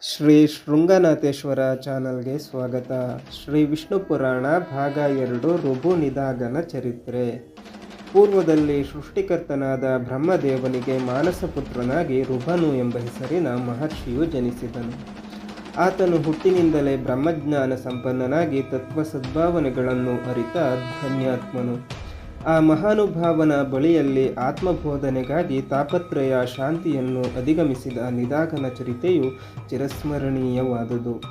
ಶ್ರೀ ಶೃಂಗನಾಥೇಶ್ವರ ಚಾನಲ್ಗೆ ಸ್ವಾಗತ. ಶ್ರೀ ವಿಷ್ಣು ಪುರಾಣ ಭಾಗ ಎರಡು ಋಭು ನಿದಾಗನ ಚರಿತ್ರೆ. ಪೂರ್ವದಲ್ಲಿ ಸೃಷ್ಟಿಕರ್ತನಾದ ಬ್ರಹ್ಮದೇವನಿಗೆ ಮಾನಸ ಪುತ್ರನಾಗಿ ರುಭನು ಎಂಬ ಹೆಸರಿನ ಮಹರ್ಷಿಯು ಜನಿಸಿದನು. ಆತನು ಹುಟ್ಟಿನಿಂದಲೇ ಬ್ರಹ್ಮಜ್ಞಾನ ಸಂಪನ್ನನಾಗಿ ತತ್ವ ಸದ್ಭಾವನೆಗಳನ್ನು ಅರಿತ ಧನ್ಯಾತ್ಮನು. ಆ ಮಹಾನುಭಾವನ ಬಳಿಯಲ್ಲಿ ಆತ್ಮಬೋಧನೆಗಾಗಿ ತಾಪತ್ರಯ ಶಾಂತಿಯನ್ನು ಅಧಿಗಮಿಸಿದ ನಿದಾಗನ ಚರಿತೆಯು ಚಿರಸ್ಮರಣೀಯವಾದುದು.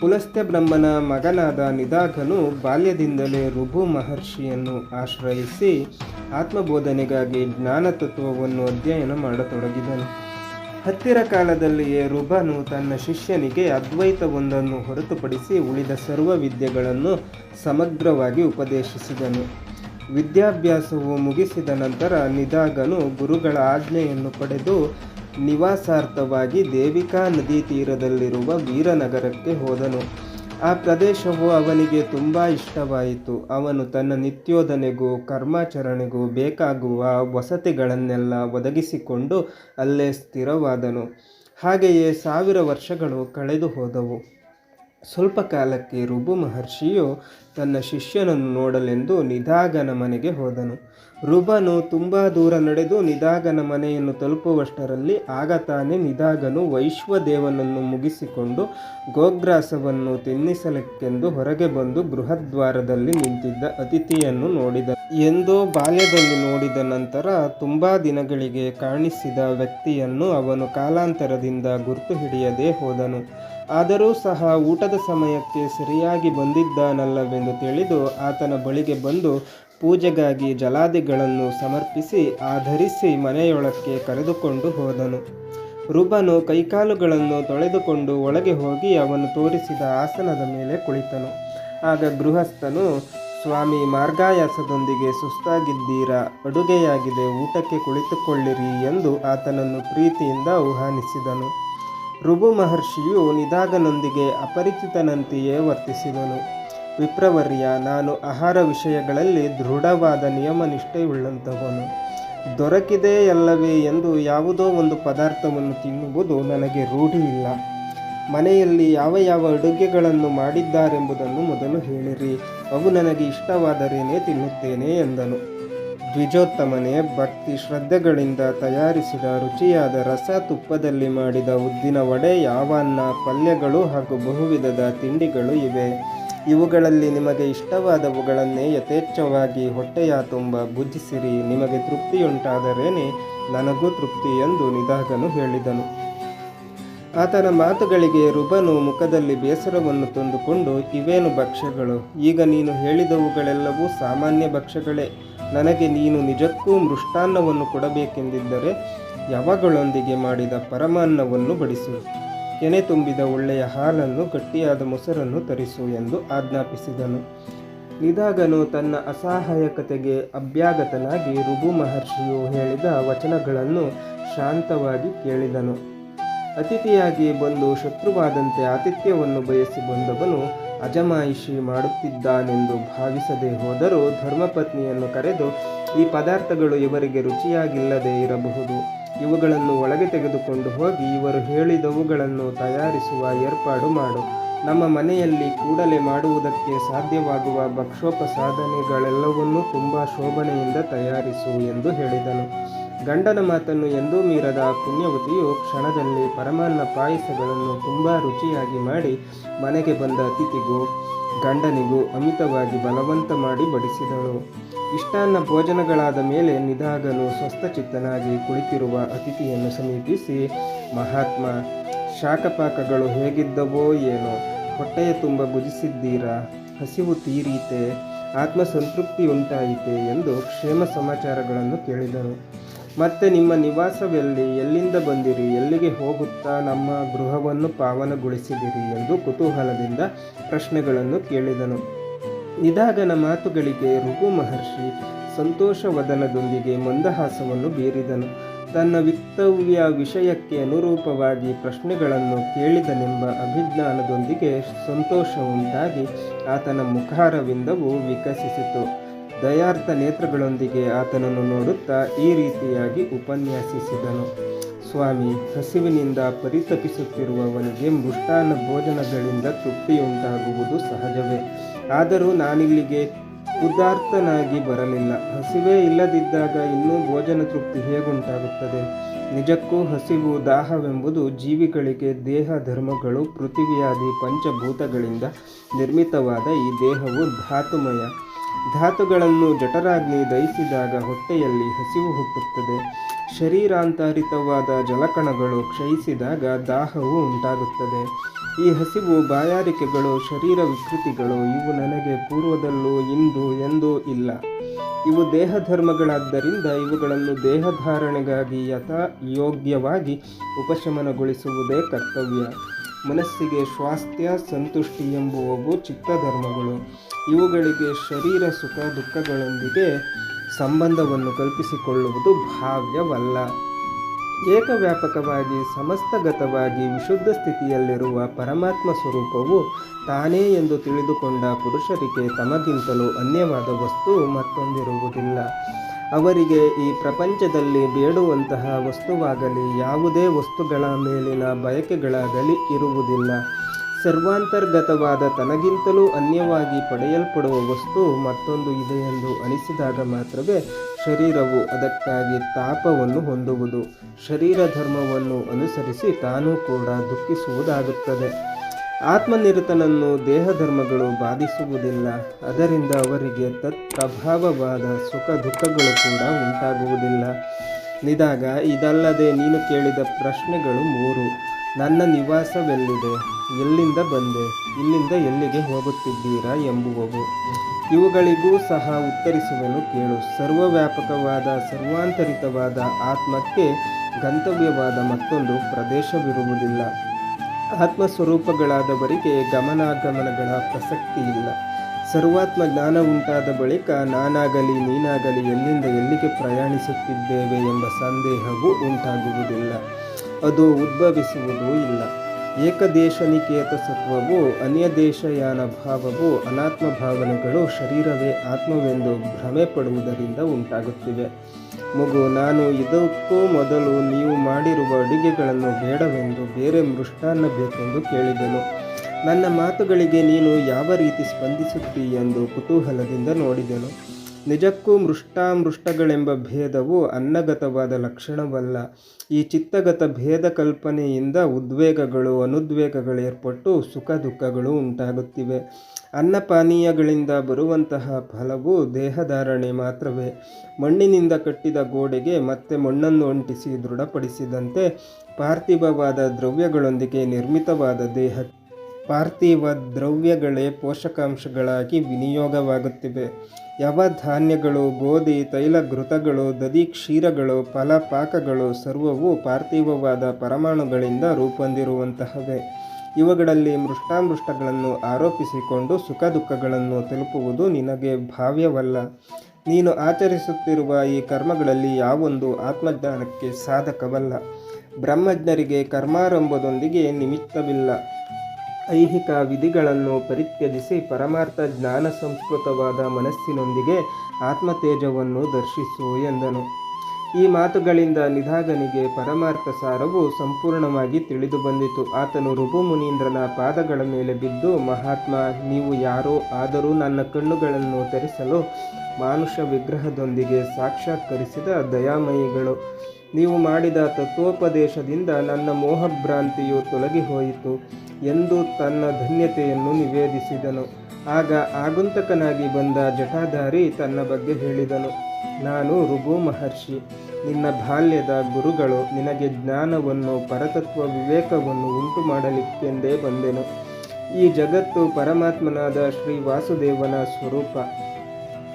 ಪುಲಸ್ತ್ಯ ಬ್ರಹ್ಮನ ಮಗನಾದ ನಿದಾಘನು ಬಾಲ್ಯದಿಂದಲೇ ರುಭು ಮಹರ್ಷಿಯನ್ನು ಆಶ್ರಯಿಸಿ ಆತ್ಮಬೋಧನೆಗಾಗಿ ಜ್ಞಾನತತ್ವವನ್ನು ಅಧ್ಯಯನ ಮಾಡತೊಡಗಿದನು. ಹತ್ತಿರ ಕಾಲದಲ್ಲಿಯೇ ರುಭನು ತನ್ನ ಶಿಷ್ಯನಿಗೆ ಅದ್ವೈತವೊಂದನ್ನು ಹೊರತುಪಡಿಸಿ ಉಳಿದ ಸರ್ವ ವಿದ್ಯೆಗಳನ್ನು ಸಮಗ್ರವಾಗಿ ಉಪದೇಶಿಸಿದನು. ವಿದ್ಯಾಭ್ಯಾಸವು ಮುಗಿಸಿದ ನಂತರ ನಿದಾಗನು ಗುರುಗಳ ಆಜ್ಞೆಯನ್ನು ಪಡೆದು ನಿವಾಸಾರ್ಥವಾಗಿ ದೇವಿಕಾ ನದಿ ತೀರದಲ್ಲಿರುವ ವೀರನಗರಕ್ಕೆ ಹೋದನು. ಆ ಪ್ರದೇಶವು ಅವನಿಗೆ ತುಂಬ ಇಷ್ಟವಾಯಿತು. ಅವನು ತನ್ನ ನಿತ್ಯೋದನೆಗೂ ಕರ್ಮಾಚರಣೆಗೂ ಬೇಕಾಗುವ ವಸತಿಗಳನ್ನೆಲ್ಲ ಒದಗಿಸಿಕೊಂಡು ಅಲ್ಲೇ ಸ್ಥಿರವಾದನು. ಹಾಗೆಯೇ ಸಾವಿರ ವರ್ಷಗಳು ಕಳೆದು ಹೋದವು ಸ್ವಲ್ಪ ಕಾಲಕ್ಕೆ ರುಬು ಮಹರ್ಷಿಯು ತನ್ನ ಶಿಷ್ಯನನ್ನು ನೋಡಲೆಂದು ನಿದಾಗನ ಮನೆಗೆ ಹೋದನು. ರುಬನು ತುಂಬ ದೂರ ನಡೆದು ನಿದಾಗನ ಮನೆಯನ್ನು ತಲುಪುವಷ್ಟರಲ್ಲಿ ಆಗ ತಾನೇ ನಿದಾಗನು ವೈಶ್ವದೇವನನ್ನು ಮುಗಿಸಿಕೊಂಡು ಗೋಗ್ರಾಸವನ್ನು ತಿನ್ನಿಸಲಿಕ್ಕೆಂದು ಹೊರಗೆ ಬಂದು ಗೃಹದ್ವಾರದಲ್ಲಿ ನಿಂತಿದ್ದ ಅತಿಥಿಯನ್ನು ನೋಡಿದ. ಎಂದೋ ಬಾಲ್ಯದಲ್ಲಿ ನೋಡಿದ ನಂತರ ತುಂಬ ದಿನಗಳಿಗೆ ಕಾಣಿಸಿದ ವ್ಯಕ್ತಿಯನ್ನು ಅವನು ಕಾಲಾಂತರದಿಂದ ಗುರುತು ಹಿಡಿಯದೇ ಹೋದನು. ಆದರೂ ಸಹ ಊಟದ ಸಮಯಕ್ಕೆ ಸರಿಯಾಗಿ ಬಂದಿದ್ದಾನಲ್ಲವೆಂದು ತಿಳಿದು ಆತನ ಬಳಿಗೆ ಬಂದು ಪೂಜೆಗಾಗಿ ಜಲಾದಿಗಳನ್ನು ಸಮರ್ಪಿಸಿ ಆಧರಿಸಿ ಮನೆಯೊಳಕ್ಕೆ ಕರೆದುಕೊಂಡು ಹೋದನು. ರುಬನು ಕೈಕಾಲುಗಳನ್ನು ತೊಳೆದುಕೊಂಡು ಒಳಗೆ ಹೋಗಿ ಅವನು ತೋರಿಸಿದ ಆಸನದ ಮೇಲೆ ಕುಳಿತನು. ಆಗ ಗೃಹಸ್ಥನು, ಸ್ವಾಮಿ, ಮಾರ್ಗಾಯಾಸದೊಂದಿಗೆ ಸುಸ್ತಾಗಿದ್ದೀರಾ? ಅಡುಗೆಯಾಗಿದೆ, ಊಟಕ್ಕೆ ಕುಳಿತುಕೊಳ್ಳಿರಿ ಎಂದು ಆತನನ್ನು ಪ್ರೀತಿಯಿಂದ ಆಹ್ವಾನಿಸಿದನು. ಋಭು ಮಹರ್ಷಿಯು ನಿದಾಗನೊಂದಿಗೆ ಅಪರಿಚಿತನಂತೆಯೇ ವರ್ತಿಸಿದನು. ವಿಪ್ರವರ್ಯ, ನಾನು ಆಹಾರ ವಿಷಯಗಳಲ್ಲಿ ದೃಢವಾದ ನಿಯಮನಿಷ್ಠೆಯುಳ್ಳಂಥವನು ದೊರಕಿದೆ ಅಲ್ಲವೇ ಎಂದು ಯಾವುದೋ ಒಂದು ಪದಾರ್ಥವನ್ನು ತಿನ್ನುವುದು ನನಗೆ ರೂಢಿಯಿಲ್ಲ. ಮನೆಯಲ್ಲಿ ಯಾವ ಯಾವ ಅಡುಗೆಗಳನ್ನು ಮಾಡಿದ್ದಾರೆಂಬುದನ್ನು ಮೊದಲು ಹೇಳಿರಿ. ಅವು ನನಗೆ ಇಷ್ಟವಾದರೇನೇ ತಿನ್ನುತ್ತೇನೆ ಎಂದನು. ದ್ವಿಜೋತ್ತಮನೆ ಭಕ್ತಿ ಶ್ರದ್ಧೆಗಳಿಂದ ತಯಾರಿಸಿದ ರುಚಿಯಾದ ರಸ ತುಪ್ಪದಲ್ಲಿ ಮಾಡಿದ ಉದ್ದಿನ ವಡೆ, ಯಾವನ್ನ, ಪಲ್ಯಗಳು ಹಾಗೂ ಬಹುವಿಧದ ತಿಂಡಿಗಳು ಇವೆ. ಇವುಗಳಲ್ಲಿ ನಿಮಗೆ ಇಷ್ಟವಾದವುಗಳನ್ನೇ ಯಥೇಚ್ಛವಾಗಿ ಹೊಟ್ಟೆಯ ತುಂಬ ಭುಜಿಸಿರಿ ನಿಮಗೆ ತೃಪ್ತಿಯುಂಟಾದರೇನೆ? ನನಗೂ ತೃಪ್ತಿ ಎಂದು ನಿದಾಗನು ಹೇಳಿದನು. ಆತನ ಮಾತುಗಳಿಗೆ ರುಬನು ಮುಖದಲ್ಲಿ ಬೇಸರವನ್ನು ತಂದುಕೊಂಡು, ಇವೇನು ಭಕ್ಷ್ಯಗಳು? ಈಗ ನೀನು ಹೇಳಿದವುಗಳೆಲ್ಲವೂ ಸಾಮಾನ್ಯ ಭಕ್ಷ್ಯಗಳೇ. ನನಗೆ ನೀನು ನಿಜಕ್ಕೂ ಮೃಷ್ಟಾನ್ನವನ್ನು ಕೊಡಬೇಕೆಂದಿದ್ದರೆ ಯಾವಾಗಳೊಂದಿಗೆ ಮಾಡಿದ ಪರಮಾನ್ನವನ್ನು ಬಡಿಸು. ಕೆನೆ ತುಂಬಿದ ಒಳ್ಳೆಯ ಹಾಲನ್ನು, ಗಟ್ಟಿಯಾದ ಮೊಸರನ್ನು ತರಿಸು ಎಂದು ಆಜ್ಞಾಪಿಸಿದನು. ನಿದಾಗನು ತನ್ನ ಅಸಹಾಯಕತೆಗೆ ಅಭ್ಯಾಗತನಾಗಿ ರುಬು ಮಹರ್ಷಿಯು ಹೇಳಿದ ವಚನಗಳನ್ನು ಶಾಂತವಾಗಿ ಕೇಳಿದನು. ಅತಿಥಿಯಾಗಿ ಬಂದು ಶತ್ರುವಾದಂತೆ ಆತಿಥ್ಯವನ್ನು ಬಯಸಿ ಬಂದವನು ಅಜಮಾಯಿಷಿ ಮಾಡುತ್ತಿದ್ದಾನೆಂದು ಭಾವಿಸದೆ ಹೋದರೂ ಧರ್ಮಪತ್ನಿಯನ್ನು ಕರೆದು, ಈ ಪದಾರ್ಥಗಳು ಇವರಿಗೆ ರುಚಿಯಾಗಿಲ್ಲದೆ ಇರಬಹುದು. ಇವುಗಳನ್ನು ಒಳಗೆ ತೆಗೆದುಕೊಂಡು ಹೋಗಿ ಇವರು ಹೇಳಿದವುಗಳನ್ನು ತಯಾರಿಸುವ ಏರ್ಪಾಡು ಮಾಡು. ನಮ್ಮ ಮನೆಯಲ್ಲಿ ಕೂಡಲೇ ಮಾಡುವುದಕ್ಕೆ ಸಾಧ್ಯವಾಗುವ ಭಕ್ಷೋಪಸಾಧನೆಗಳೆಲ್ಲವನ್ನೂ ತುಂಬ ಶೋಭನೆಯಿಂದ ತಯಾರಿಸು ಎಂದು ಹೇಳಿದನು. ಗಂಡನ ಮಾತನ್ನು ಎಂದೂ ಮೀರದ ಪುಣ್ಯವತಿಯು ಕ್ಷಣದಲ್ಲಿ ಪರಮಾನ್ನ ಪಾಯಸಗಳನ್ನು ತುಂಬ ರುಚಿಯಾಗಿ ಮಾಡಿ ಮನೆಗೆ ಬಂದ ಅತಿಥಿಗೂ, ಗಂಡನಿಗೂ ಅಮಿತವಾಗಿ ಬಲವಂತ ಮಾಡಿ ಬಡಿಸಿದಳು. ಇಷ್ಟಾನ್ನ ಭೋಜನಗಳಾದ ಮೇಲೆ ನಿಧಾಗಲು ಸ್ವಸ್ಥಚಿತ್ತನಾಗಿ ಕುಳಿತಿರುವ ಅತಿಥಿಯನ್ನು ಸಮೀಪಿಸಿ, ಮಹಾತ್ಮ ಶಾಖಪಾಕಗಳು ಹೇಗಿದ್ದವೋ ಏನೋ, ಹೊಟ್ಟೆಯ ತುಂಬ ಭುಜಿಸಿದ್ದೀರಾ ಹಸಿವು ತೀರೀತೆ ಆತ್ಮಸಂತೃಪ್ತಿ ಉಂಟಾಯಿತೆ ಎಂದು ಕ್ಷೇಮ ಸಮಾಚಾರಗಳನ್ನು ಕೇಳಿದರು. ಮತ್ತೆ ನಿಮ್ಮ ನಿವಾಸವೆಲ್ಲಿ? ಎಲ್ಲಿಂದ ಬಂದಿರಿ? ಎಲ್ಲಿಗೆ ಹೋಗುತ್ತಾ? ನಮ್ಮ ಗೃಹವನ್ನು ಪಾವನಗೊಳಿಸಿದಿರಿ ಎಂದು ಕುತೂಹಲದಿಂದ ಪ್ರಶ್ನೆಗಳನ್ನು ಕೇಳಿದನು. ನಿದಾಗನ ಮಾತುಗಳಿಗೆ ಋಗು ಮಹರ್ಷಿ ಸಂತೋಷವದನದೊಂದಿಗೆ ಮಂದಹಾಸವನ್ನು ಬೀರಿದನು. ತನ್ನ ವಿತ್ತವ್ಯ ವಿಷಯಕ್ಕೆ ಅನುರೂಪವಾಗಿ ಪ್ರಶ್ನೆಗಳನ್ನು ಕೇಳಿದನೆಂಬ ಅಭಿಜ್ಞಾನದೊಂದಿಗೆ ಸಂತೋಷ ಉಂಟಾಗಿ ಆತನ ಮುಖಾರವಿಂದವು ವಿಕಸಿಸಿತು. ದಯಾರ್ಥ ನೇತ್ರಗಳೊಂದಿಗೆ ಆತನನ್ನು ನೋಡುತ್ತಾ ಈ ರೀತಿಯಾಗಿ ಉಪನ್ಯಾಸಿಸಿದನು. ಸ್ವಾಮಿ, ಹಸಿವಿನಿಂದ ಪರಿತಪಿಸುತ್ತಿರುವವನಿಗೆ ಮೃಷ್ಟಾನ್ನ ಭೋಜನಗಳಿಂದ ತೃಪ್ತಿಯುಂಟಾಗುವುದು ಸಹಜವೇ. ಆದರೂ ನಾನಿಲ್ಲಿಗೆ ಉದಾರ್ತನಾಗಿ ಬರಲಿಲ್ಲ. ಹಸಿವೇ ಇಲ್ಲದಿದ್ದಾಗ ಇನ್ನೂ ಭೋಜನ ತೃಪ್ತಿ ಹೇಗುಂಟಾಗುತ್ತದೆ? ನಿಜಕ್ಕೂ ಹಸಿವು ದಾಹವೆಂಬುದು ಜೀವಿಗಳಿಗೆ ದೇಹ ಧರ್ಮಗಳು ಪೃಥಿವಿಯಾದಿ ಪಂಚಭೂತಗಳಿಂದ ನಿರ್ಮಿತವಾದ ಈ ದೇಹವು ಧಾತುಮಯ. ಧಾತುಗಳನ್ನು ಜಠರಾಗ್ನಿ ದಹಿಸಿದಾಗ ಹೊಟ್ಟೆಯಲ್ಲಿ ಹಸಿವು ಹುಟ್ಟುತ್ತದೆ. ಶರೀರಾಂತರಿತವಾದ ಜಲಕಣಗಳು ಕ್ಷಯಿಸಿದಾಗ ದಾಹವು ಉಂಟಾಗುತ್ತದೆ. ಈ ಹಸಿವು ಬಾಯಾರಿಕೆಗಳು, ಶರೀರ ವಿಕೃತಿಗಳು, ಇವು ನನಗೆ ಪೂರ್ವದಲ್ಲೂ ಇಂದು ಎಂದೂ ಇಲ್ಲ. ಇವು ದೇಹಧರ್ಮಗಳಾದ್ದರಿಂದ ಇವುಗಳನ್ನು ದೇಹಧಾರಣೆಗಾಗಿ ಯಥಾ ಯೋಗ್ಯವಾಗಿ ಉಪಶಮನಗೊಳಿಸುವುದೇ ಕರ್ತವ್ಯ. ಮನಸ್ಸಿಗೆ ಸ್ವಾಸ್ಥ್ಯ, ಸಂತುಷ್ಟಿ ಎಂಬುವವು ಚಿತ್ತಧರ್ಮಗಳು. ಇವುಗಳಿಗೆ ಶರೀರ ಸುಖ ದುಃಖಗಳೊಂದಿಗೆ ಸಂಬಂಧವನ್ನು ಕಲ್ಪಿಸಿಕೊಳ್ಳುವುದು ಭಾವ್ಯವಲ್ಲ. ಏಕವ್ಯಾಪಕವಾಗಿ, ಸಮಸ್ತಗತವಾಗಿ, ವಿಶುದ್ಧ ಸ್ಥಿತಿಯಲ್ಲಿರುವ ಪರಮಾತ್ಮ ಸ್ವರೂಪವು ತಾನೇ ಎಂದು ತಿಳಿದುಕೊಂಡ ಪುರುಷರಿಗೆ ತಮಗಿಂತಲೂ ಅನ್ಯವಾದ ವಸ್ತು ಮತ್ತೊಂದಿರುವುದಿಲ್ಲ. ಅವರಿಗೆ ಈ ಪ್ರಪಂಚದಲ್ಲಿ ಬೇಡುವಂತಹ ವಸ್ತುವಾಗಲಿ, ಯಾವುದೇ ವಸ್ತುಗಳ ಮೇಲಿನ ಬಯಕೆಗಳಾಗಲಿ ಇರುವುದಿಲ್ಲ. ಸರ್ವಾಂತರ್ಗತವಾದ ತನಗಿಂತಲೂ ಅನ್ಯವಾಗಿ ಪಡೆಯಲ್ಪಡುವ ವಸ್ತು ಮತ್ತೊಂದು ಇದೆ ಎಂದು ಅನಿಸಿದಾಗ ಮಾತ್ರವೇ ಶರೀರವು ಅದಕ್ಕಾಗಿ ತಾಪವನ್ನು ಹೊಂದುವುದು. ಶರೀರ ಧರ್ಮವನ್ನು ಅನುಸರಿಸಿ ತಾನೂ ಕೂಡ ದುಃಖಿಸುವುದಾಗುತ್ತದೆ. ಆತ್ಮನಿರತನನ್ನು ದೇಹಧರ್ಮಗಳು ಬಾಧಿಸುವುದಿಲ್ಲ. ಅದರಿಂದ ಅವರಿಗೆ ತತ್ಪ್ರಭಾವವಾದ ಸುಖ ದುಃಖಗಳು ಕೂಡ ಉಂಟಾಗುವುದಿಲ್ಲ. ನಿದಾಗ ಇದಲ್ಲದೆ ನೀನು ಕೇಳಿದ ಪ್ರಶ್ನೆಗಳು ಮೂರು. ನನ್ನ ನಿವಾಸವೆಲ್ಲಿದೆ? ಎಲ್ಲಿಂದ ಬಂದೆ? ಇಲ್ಲಿಂದ ಎಲ್ಲಿಗೆ ಹೋಗುತ್ತಿದ್ದೀರಾ ಎಂಬುವವು. ಇವುಗಳಿಗೂ ಸಹ ಉತ್ತರಿಸುವನು ಕೇಳು. ಸರ್ವವ್ಯಾಪಕವಾದ, ಸರ್ವಾಂತರಿತವಾದ ಆತ್ಮಕ್ಕೆ ಗಂತವ್ಯವಾದ ಮತ್ತೊಂದು ಪ್ರದೇಶವಿರುವುದಿಲ್ಲ. ಆತ್ಮಸ್ವರೂಪಗಳಾದವರಿಗೆ ಗಮನಾಗಮನಗಳ ಪ್ರಸಕ್ತಿ ಇಲ್ಲ ಸರ್ವಾತ್ಮ ಜ್ಞಾನ ಉಂಟಾದ ಬಳಿಕ ನಾನಾಗಲಿ, ನೀನಾಗಲಿ ಎಲ್ಲಿಂದ ಎಲ್ಲಿಗೆ ಪ್ರಯಾಣಿಸುತ್ತಿದ್ದೇವೆ ಎಂಬ ಸಂದೇಹವೂ ಉಂಟಾಗುವುದಿಲ್ಲ. ಅದು ಉದ್ಭವಿಸುವುದೂ ಇಲ್ಲ. ಏಕದೇಶನಿಕೇತ ಸತ್ವವು ಅನ್ಯದೇಶಯಾನ ಭಾವವು ಅನಾತ್ಮ ಭಾವನೆಗಳು ಶರೀರವೇ ಆತ್ಮವೆಂದು ಭ್ರಮೆ ಪಡುವುದರಿಂದ ಉಂಟಾಗುತ್ತಿವೆ. ಮಗು, ನಾನು ಇದಕ್ಕೂ ಮೊದಲು ನೀವು ಮಾಡಿರುವ ಅಡುಗೆಗಳನ್ನು ಬೇಡವೆಂದು ಬೇರೆ ಮೃಷ್ಟಾನ್ನ ಬೇಕೆಂದು ಕೇಳಿದೆನು. ನನ್ನ ಮಾತುಗಳಿಗೆ ನೀನು ಯಾವ ರೀತಿ ಸ್ಪಂದಿಸುತ್ತೀ ಎಂದು ಕುತೂಹಲದಿಂದ ನೋಡಿದೆನು. ನಿಜಕ್ಕೂ ಮೃಷ್ಟಾಮೃಷ್ಟಗಳೆಂಬ ಭೇದವು ಅನ್ನಗತವಾದ ಲಕ್ಷಣವಲ್ಲ. ಈ ಚಿತ್ತಗತ ಭೇದ ಕಲ್ಪನೆಯಿಂದ ಉದ್ವೇಗಗಳು, ಅನುದ್ವೇಗಗಳು ಏರ್ಪಟ್ಟು ಸುಖ ದುಃಖಗಳು ಉಂಟಾಗುತ್ತಿವೆ. ಅನ್ನಪಾನೀಯಗಳಿಂದ ಬರುವಂತಹ ಫಲವು ದೇಹಧಾರಣೆ ಮಾತ್ರವೇ. ಮಣ್ಣಿನಿಂದ ಕಟ್ಟಿದ ಗೋಡೆಗೆ ಮತ್ತೆ ಮಣ್ಣನ್ನು ಅಂಟಿಸಿ ದೃಢಪಡಿಸಿದಂತೆ ಪಾರ್ಥಿವವಾದ ದ್ರವ್ಯಗಳೊಂದಿಗೆ ನಿರ್ಮಿತವಾದ ದೇಹ ಪಾರ್ಥಿವ ದ್ರವ್ಯಗಳೇ ಪೋಷಕಾಂಶಗಳಾಗಿ ವಿನಿಯೋಗವಾಗುತ್ತಿವೆ. ಯಾವ ಧಾನ್ಯಗಳು, ಗೋಧಿ, ತೈಲ ಘೃತಗಳು ದದಿ ಕ್ಷೀರಗಳು, ಫಲ ಪಾಕಗಳು ಸರ್ವವು ಪಾರ್ಥಿವವಾದ ಪರಮಾಣುಗಳಿಂದ ರೂಪೊಂದಿರುವಂತಹವೇ ಇವುಗಳಲ್ಲಿ ಮೃಷ್ಟಾಮೃಷ್ಟಗಳನ್ನು ಆರೋಪಿಸಿಕೊಂಡು ಸುಖ ದುಃಖಗಳನ್ನು ತಲುಪುವುದು ನಿನಗೆ ಭಾವ್ಯವಲ್ಲ. ನೀನು ಆಚರಿಸುತ್ತಿರುವ ಈ ಕರ್ಮಗಳಲ್ಲಿ ಯಾವೊಂದು ಆತ್ಮಜ್ಞಾನಕ್ಕೆ ಸಾಧಕವಲ್ಲ. ಬ್ರಹ್ಮಜ್ಞರಿಗೆ ಕರ್ಮಾರಂಭದೊಂದಿಗೆ ನಿಮಿತ್ತವಿಲ್ಲ. ಐಹಿಕ ವಿಧಿಗಳನ್ನು ಪರಿತ್ಯಜಿಸಿ ಪರಮಾರ್ಥ ಜ್ಞಾನ ಸಂಸ್ಕೃತವಾದ ಮನಸ್ಸಿನೊಂದಿಗೆ ಆತ್ಮತೇಜವನ್ನು ದರ್ಶಿಸು ಎಂದನು. ಈ ಮಾತುಗಳಿಂದ ನಿಧಾಗನಿಗೆ ಪರಮಾರ್ಥ ಸಾರವು ಸಂಪೂರ್ಣವಾಗಿ ತಿಳಿದು ಬಂದಿತು. ಆತನು ಋಭು ಮುನೀಂದ್ರನ ಪಾದಗಳ ಮೇಲೆ ಬಿದ್ದು, ಮಹಾತ್ಮ, ನೀವು ಯಾರೋ ಆದರೂ ನನ್ನ ಕಣ್ಣುಗಳನ್ನು ತರಿಸಲು ಮಾನುಷ ವಿಗ್ರಹದೊಂದಿಗೆ ಸಾಕ್ಷಾತ್ಕರಿಸಿದ ದಯಾಮಯಿಗಳು. ನೀವು ಮಾಡಿದ ತತ್ವೋಪದೇಶದಿಂದ ನನ್ನ ಮೋಹಭ್ರಾಂತಿಯು ತೊಲಗಿ ಹೋಯಿತು ಎಂದು ತನ್ನ ಧನ್ಯತೆಯನ್ನು ನಿವೇದಿಸಿದನು. ಆಗ ಆಗುಂತಕನಾಗಿ ಬಂದ ಜಟಾಧಾರಿ ತನ್ನ ಬಗ್ಗೆ ಹೇಳಿದನು, ನಾನು ಋಭು ಮಹರ್ಷಿ, ನಿನ್ನ ಬಾಲ್ಯದ ಗುರುಗಳು ನಿನಗೆ ಜ್ಞಾನವನ್ನು, ಪರತತ್ವ ವಿವೇಕವನ್ನು ಉಂಟು ಮಾಡಲಿಕ್ಕೆಂದೇ ಬಂದೆನು. ಈ ಜಗತ್ತು ಪರಮಾತ್ಮನಾದ ಶ್ರೀ ವಾಸುದೇವನ ಸ್ವರೂಪ.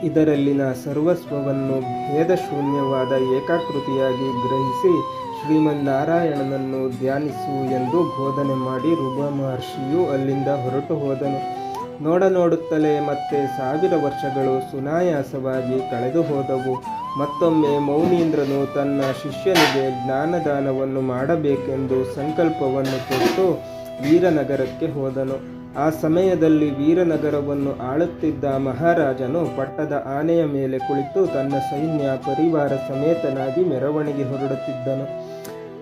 ಇದರಲ್ಲಿನ ಸರ್ವಸ್ವವನ್ನು ಭೇದಶೂನ್ಯವಾದ ಏಕಾಕೃತಿಯಾಗಿ ಗ್ರಹಿಸಿ ಶ್ರೀಮನ್ನಾರಾಯಣನನ್ನು ಧ್ಯಾನಿಸು ಎಂದು ಬೋಧನೆ ಮಾಡಿ ರುಬ ಮಹರ್ಷಿಯು ಅಲ್ಲಿಂದ ಹೊರಟು ಹೋದನು. ನೋಡ ನೋಡುತ್ತಲೇ ಮತ್ತೆ ಸಾವಿರ ವರ್ಷಗಳು ಸುನಾಯಾಸವಾಗಿ ಕಳೆದು ಹೋದವು. ಮತ್ತೊಮ್ಮೆ ಮೌನೀಂದ್ರನು ತನ್ನ ಶಿಷ್ಯನಿಗೆ ಜ್ಞಾನದಾನವನ್ನು ಮಾಡಬೇಕೆಂದು ಸಂಕಲ್ಪವನ್ನು ಕೊಟ್ಟು ವೀರನಗರಕ್ಕೆ ಹೋದನು. ಆ ಸಮಯದಲ್ಲಿ ವೀರನಗರವನ್ನು ಆಳುತ್ತಿದ್ದ ಮಹಾರಾಜನು ಪಟ್ಟದ ಆನೆಯ ಮೇಲೆ ಕುಳಿತು ತನ್ನ ಸೈನ್ಯ ಪರಿವಾರ ಸಮೇತನಾಗಿ ಮೆರವಣಿಗೆ ಹೊರಡುತ್ತಿದ್ದನು.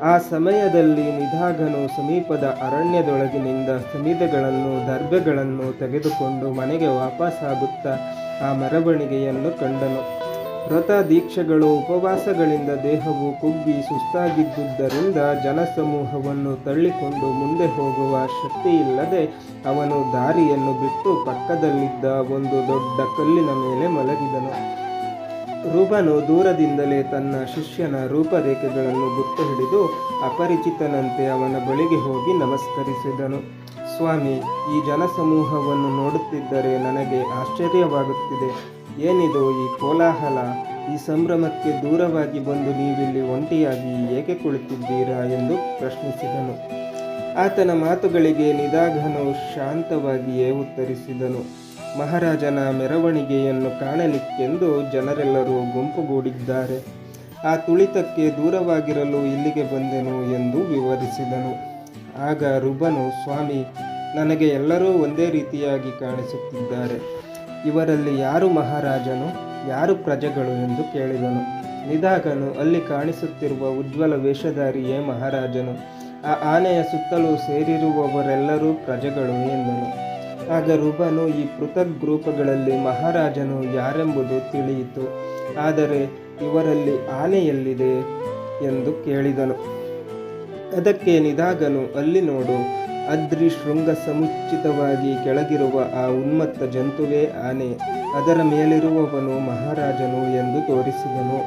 ಆ ಸಮಯದಲ್ಲಿ ನಿಧಾಗನು ಸಮೀಪದ ಅರಣ್ಯದೊಳಗಿನಿಂದ ಸಮಿದೆಗಳನ್ನು ದರ್ಬೆಗಳನ್ನು ತೆಗೆದುಕೊಂಡು ಮನೆಗೆ ವಾಪಸ್ಸಾಗುತ್ತಾ ಆ ಮರವಣಿಗೆಯನ್ನು ಕಂಡನು. ವ್ರತ ದೀಕ್ಷೆಗಳು ಉಪವಾಸಗಳಿಂದ ದೇಹವು ಕುಗ್ಗಿ ಸುಸ್ತಾಗಿದ್ದುದರಿಂದ ಜನಸಮೂಹವನ್ನು ತಳ್ಳಿಕೊಂಡು ಮುಂದೆ ಹೋಗುವ ಶಕ್ತಿಯಿಲ್ಲದೆ ಅವನು ದಾರಿಯನ್ನು ಬಿಟ್ಟು ಪಕ್ಕದಲ್ಲಿದ್ದ ಒಂದು ದೊಡ್ಡ ಕಲ್ಲಿನ ಮೇಲೆ ಮಲಗಿದನು. ರೂಪನು ದೂರದಿಂದಲೇ ತನ್ನ ಶಿಷ್ಯನ ರೂಪರೇಖೆಗಳನ್ನು ಗುರ್ತು ಹಿಡಿದು ಅಪರಿಚಿತನಂತೆ ಅವನ ಬಳಿಗೆ ಹೋಗಿ ನಮಸ್ಕರಿಸಿದನು. ಸ್ವಾಮಿ, ಈ ಜನಸಮೂಹವನ್ನು ನೋಡುತ್ತಿದ್ದರೆ ನನಗೆ ಆಶ್ಚರ್ಯವಾಗುತ್ತಿದೆ. ಏನಿದು ಈ ಕೋಲಾಹಲ? ಈ ಸಂಭ್ರಮಕ್ಕೆ ದೂರವಾಗಿ ಬಂದು ನೀವಿಲ್ಲಿ ಒಂಟಿಯಾಗಿ ಏಕೆ ಕುಳಿತಿದ್ದೀರಾ ಎಂದು ಪ್ರಶ್ನಿಸಿದನು. ಆತನ ಮಾತುಗಳಿಗೆ ನಿದಾಘನು ಶಾಂತವಾಗಿಯೇ ಉತ್ತರಿಸಿದನು. ಮಹಾರಾಜನ ಮೆರವಣಿಗೆಯನ್ನು ಕಾಣಲಿಕ್ಕೆಂದು ಜನರೆಲ್ಲರೂ ಗುಂಪುಗೂಡಿದ್ದಾರೆ. ಆ ತುಳಿತಕ್ಕೆ ದೂರವಾಗಿರಲು ಇಲ್ಲಿಗೆ ಬಂದೆನು ಎಂದು ವಿವರಿಸಿದನು ಆಗ ರುಬನು, ಸ್ವಾಮಿ, ನನಗೆ ಎಲ್ಲರೂ ಒಂದೇ ರೀತಿಯಾಗಿ ಕಾಣಿಸುತ್ತಿದ್ದಾರೆ. ಇವರಲ್ಲಿ ಯಾರು ಮಹಾರಾಜನು, ಯಾರು ಪ್ರಜೆಗಳು ಎಂದು ಕೇಳಿದನು. ನಿದಾಗನು ಅಲ್ಲಿ ಕಾಣಿಸುತ್ತಿರುವ ಉಜ್ವಲ ವೇಷಧಾರಿಯೇ ಮಹಾರಾಜನು. ಆ ಆನೆಯ ಸುತ್ತಲೂ ಸೇರಿರುವವರೆಲ್ಲರೂ ಪ್ರಜೆಗಳು ಎಂದನು. ಆಗ ರುಬನು ಈ ಪೃಥಕ್ ಗ್ರೂಪಗಳಲ್ಲಿ ಮಹಾರಾಜನು ಯಾರೆಂಬುದು ತಿಳಿಯಿತು. ಆದರೆ ಇವರಲ್ಲಿ ಆನೆಯಲ್ಲಿದೆ ಎಂದು ಕೇಳಿದನು. ಅದಕ್ಕೆ ನಿದಾಗನು ಅಲ್ಲಿ ನೋಡು, ಅದ್ರಿ ಶೃಂಗ ಸಮುಚಿತವಾಗಿ ಕೆಳಗಿರುವ ಆ ಉನ್ಮತ್ತ ಜಂತುವೇ ಆನೆ, ಅದರ ಮೇಲಿರುವವನು ಮಹಾರಾಜನು ಎಂದು ತೋರಿಸಿದನು.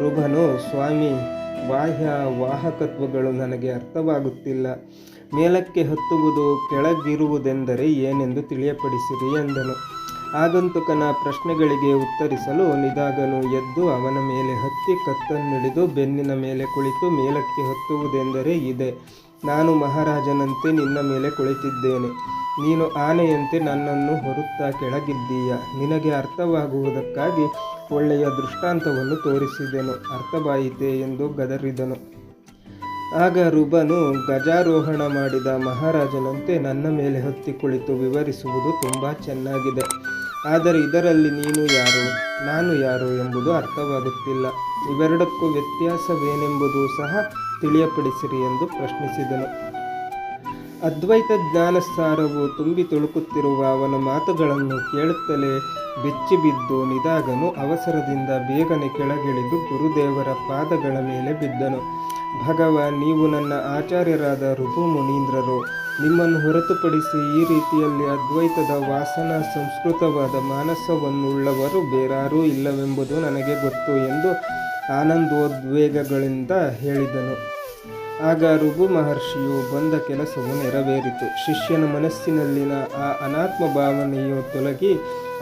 ರುಭನು ಸ್ವಾಮಿ, ಬಾಹ್ಯ ವಾಹಕತ್ವಗಳು ನನಗೆ ಅರ್ಥವಾಗುತ್ತಿಲ್ಲ. ಮೇಲಕ್ಕೆ ಹತ್ತುವುದು ಕೆಳಗಿರುವುದೆಂದರೆ ಏನೆಂದು ತಿಳಿಯಪಡಿಸಿರಿ ಎಂದನು ಆಗಂತುಕನ ಪ್ರಶ್ನೆಗಳಿಗೆ ಉತ್ತರಿಸಲು ನಿದಾಗನು ಎದ್ದು ಅವನ ಮೇಲೆ ಹತ್ತಿ ಕತ್ತನ್ನಿಡಿದು ಬೆನ್ನಿನ ಮೇಲೆ ಕುಳಿತು ಮೇಲಕ್ಕೆ ಹತ್ತುವುದೆಂದರೆ ಇದೆ. ನಾನು ಮಹಾರಾಜನಂತೆ ನಿನ್ನ ಮೇಲೆ ಕುಳಿತಿದ್ದೇನೆ. ನೀನು ಆನೆಯಂತೆ ನನ್ನನ್ನು ಹೊರುತ್ತಾ ಕೆಳಗಿದ್ದೀಯ? ನಿನಗೆ ಅರ್ಥವಾಗುವುದಕ್ಕಾಗಿ ಒಳ್ಳೆಯ ದೃಷ್ಟಾಂತವನ್ನು ತೋರಿಸಿದೆನು. ಅರ್ಥವಾಯಿತೆ ಎಂದು ಗದರಿದನು. ಆಗ ರುಬನು ಗಜಾರೋಹಣ ಮಾಡಿದ ಮಹಾರಾಜನಂತೆ ನನ್ನ ಮೇಲೆ ಹತ್ತಿ ಕುಳಿತು ವಿವರಿಸುವುದು ತುಂಬ ಚೆನ್ನಾಗಿದೆ. ಆದರೆ ಇದರಲ್ಲಿ ನೀನು ಯಾರು, ನಾನು ಯಾರು ಎಂಬುದು ಅರ್ಥವಾಗುತ್ತಿಲ್ಲ. ಇವೆರಡಕ್ಕೂ ವ್ಯತ್ಯಾಸವೇನೆಂಬುದು ಸಹ ತಿಳಿಯಪಡಿಸಿರಿ ಎಂದು ಪ್ರಶ್ನಿಸಿದನು. ಅದ್ವೈತ ಜ್ಞಾನಸಾರವು ತುಂಬಿ ತುಳುಕುತ್ತಿರುವ ಅವನ ಮಾತುಗಳನ್ನು ಕೇಳುತ್ತಲೇ ಬೆಚ್ಚಿಬಿದ್ದು ನಿದಾಗನು ಅವಸರದಿಂದ ಬೇಗನೆ ಕೆಳಗಿಳಿದು ಗುರುದೇವರ ಪಾದಗಳ ಮೇಲೆ ಬಿದ್ದನು. ಭಗವ, ನೀವು ನನ್ನ ಆಚಾರ್ಯರಾದ ಋಪು ಮುನೀಂದ್ರರು ನಿಮ್ಮನ್ನು ಹೊರತುಪಡಿಸಿ ಈ ರೀತಿಯಲ್ಲಿ ಅದ್ವೈತದ ವಾಸನಾ ಸಂಸ್ಕೃತವಾದ ಮಾನಸವನ್ನುಳ್ಳವರು ಬೇರಾರೂ ಇಲ್ಲವೆಂಬುದು ನನಗೆ ಗೊತ್ತು ಎಂದು ಆನಂದೋದ್ವೇಗಗಳಿಂದ ಹೇಳಿದನು. ಆಗ ಋಭು ಮಹರ್ಷಿಯು ಬಂದ ಕೆಲಸವು ನೆರವೇರಿತು. ಶಿಷ್ಯನ ಮನಸ್ಸಿನಲ್ಲಿನ ಆ ಅನಾತ್ಮ ಭಾವನೆಯು ತೊಲಗಿ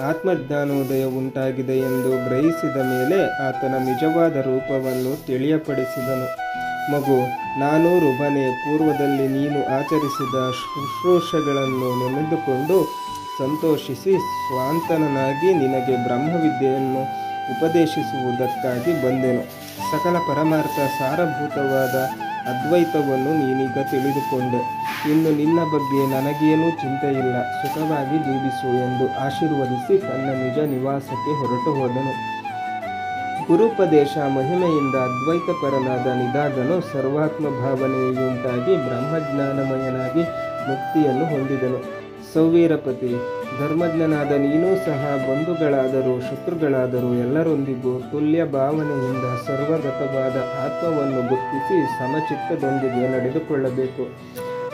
ಆತ್ಮಜ್ಞಾನೋದಯ ಉಂಟಾಗಿದೆ ಎಂದು ಗ್ರಹಿಸಿದ ಮೇಲೆ ಆತನ ನಿಜವಾದ ರೂಪವನ್ನು ತಿಳಿಯಪಡಿಸಿದನು. ಮಗು ನಾನೂರು ರುಬನೆ, ಪೂರ್ವದಲ್ಲಿ ನೀನು ಆಚರಿಸಿದ ಶುಶ್ರೂಷೆಗಳನ್ನು ನೆನೆದುಕೊಂಡು ಸಂತೋಷಿಸಿ ಸ್ವಾಂತನನಾಗಿ ನಿನಗೆ ಬ್ರಹ್ಮವಿದ್ಯೆಯನ್ನು ಉಪದೇಶಿಸುವುದಕ್ಕಾಗಿ ಬಂದೆನು. ಸಕಲ ಪರಮಾರ್ಥ ಸಾರಭೂತವಾದ ಅದ್ವೈತವನ್ನು ನೀನೀಗ ತಿಳಿದುಕೊಂಡೆ. ಇನ್ನು ನಿನ್ನ ಬಗ್ಗೆ ನನಗೇನೂ ಚಿಂತೆಯಿಲ್ಲ. ಸುಖವಾಗಿ ಜೀವಿಸು ಎಂದು ಆಶೀರ್ವದಿಸಿ ತನ್ನ ನಿಜ ನಿವಾಸಕ್ಕೆ ಹೊರಟು ಹೋದನು ಗುರುಪದೇಶ ಮಹಿಮೆಯಿಂದ ಅದ್ವೈತಪರನಾದ ನಿದಾದನು ಸರ್ವಾತ್ಮ ಭಾವನೆಯುಂಟಾಗಿ ಬ್ರಹ್ಮಜ್ಞಾನಮಯನಾಗಿ ಮುಕ್ತಿಯನ್ನು ಹೊಂದಿದನು. ಸೌವೀರಪತಿ, ಧರ್ಮಜ್ಞನಾದ ನೀನೂ ಸಹ ಬಂಧುಗಳಾದರೂ ಶತ್ರುಗಳಾದರೂ ಎಲ್ಲರೊಂದಿಗೂ ತುಲ್ಯ ಭಾವನೆಯಿಂದ ಸರ್ವಗತವಾದ ಆತ್ಮವನ್ನು ಗುರುತಿಸಿ ಸಮಚಿತ್ತದೊಂದಿಗೆ ನಡೆದುಕೊಳ್ಳಬೇಕು.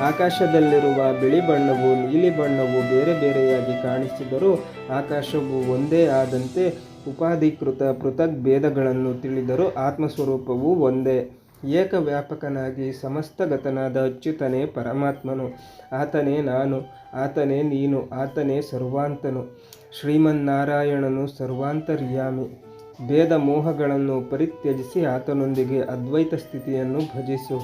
ಆಕಾಶದಲ್ಲಿರುವ ಬಿಳಿ ಬಣ್ಣವು ನೀಲಿ ಬಣ್ಣವು ಬೇರೆ ಬೇರೆಯಾಗಿ ಕಾಣಿಸಿದರೂ ಆಕಾಶವು ಒಂದೇ ಆದಂತೆ ಉಪಾಧಿಕೃತ ಪೃಥಕ್ ಭೇದಗಳನ್ನು ತಿಳಿದರೂ ಆತ್ಮಸ್ವರೂಪವು ಒಂದೇ. ಏಕವ್ಯಾಪಕನಾಗಿ ಸಮಸ್ತಗತನಾದ ಅಚ್ಯುತನೇ ಪರಮಾತ್ಮನು. ಆತನೇ ನಾನು, ಆತನೇ ನೀನು, ಆತನೇ ಸರ್ವಾಂತನು. ಶ್ರೀಮನ್ನಾರಾಯಣನು ಸರ್ವಾಂತರ್ಯಾಮಿ. ಭೇದ ಮೋಹಗಳನ್ನು ಪರಿತ್ಯಜಿಸಿ ಆತನೊಂದಿಗೆ ಅದ್ವೈತ ಸ್ಥಿತಿಯನ್ನು ಭಜಿಸು.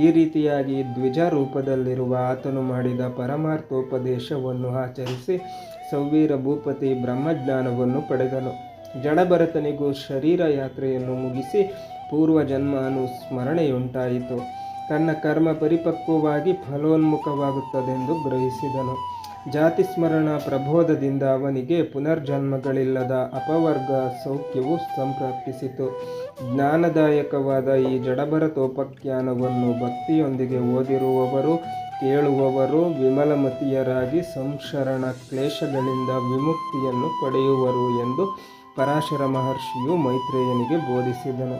ಈ ರೀತಿಯಾಗಿ ದ್ವಿಜ ರೂಪದಲ್ಲಿರುವ ಆತನು ಮಾಡಿದ ಪರಮಾರ್ಥೋಪದೇಶವನ್ನು ಆಚರಿಸಿ ಸೌವೀರ ಭೂಪತಿ ಬ್ರಹ್ಮಜ್ಞಾನವನ್ನು ಪಡೆದನು. ಜಡಭರತನಿಗೂ ಶರೀರ ಯಾತ್ರೆಯನ್ನು ಮುಗಿಸಿ ಪೂರ್ವ ಜನ್ಮಾನು ಅನುಸ್ಮರಣೆಯುಂಟಾಯಿತು ತನ್ನ ಕರ್ಮ ಪರಿಪಕ್ವವಾಗಿ ಫಲೋನ್ಮುಖವಾಗುತ್ತದೆಂದು ಗ್ರಹಿಸಿದನು. ಜಾತಿ ಸ್ಮರಣ ಪ್ರಬೋಧದಿಂದ ಅವನಿಗೆ ಪುನರ್ಜನ್ಮಗಳಿಲ್ಲದ ಅಪವರ್ಗ ಸೌಖ್ಯವು ಸಂಪ್ರಾಪ್ತಿಸಿತು. ಜ್ಞಾನದಾಯಕವಾದ ಈ ಜಡಭರತೋಪಖ್ಯಾನವನ್ನು ಭಕ್ತಿಯೊಂದಿಗೆ ಓದಿರುವವರು, ಕೇಳುವವರು, ವಿಮಲಮತಿಯರಾಗಿ ಸಂಶರಣ ಕ್ಲೇಶಗಳಿಂದ ವಿಮುಕ್ತಿಯನ್ನು ಪಡೆಯುವರು ಎಂದು ಪರಾಶರ ಮಹರ್ಷಿಯು ಮೈತ್ರೇಯನಿಗೆ ಬೋಧಿಸಿದನು.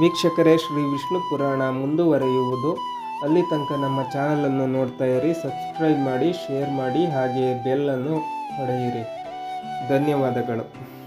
ವೀಕ್ಷಕರೇ, ಶ್ರೀ ವಿಷ್ಣು ಪುರಾಣ ಮುಂದುವರೆಯುವುದು. ಅಲ್ಲಿ ತನಕ ನಮ್ಮ ಚಾನಲನ್ನು ನೋಡ್ತಾ ಇರಿ, ಸಬ್ಸ್ಕ್ರೈಬ್ ಮಾಡಿ, ಶೇರ್ ಮಾಡಿ, ಹಾಗೆಯೇ ಬೆಲ್ಲನ್ನು ಹೊಡೆಯಿರಿ ಧನ್ಯವಾದಗಳು.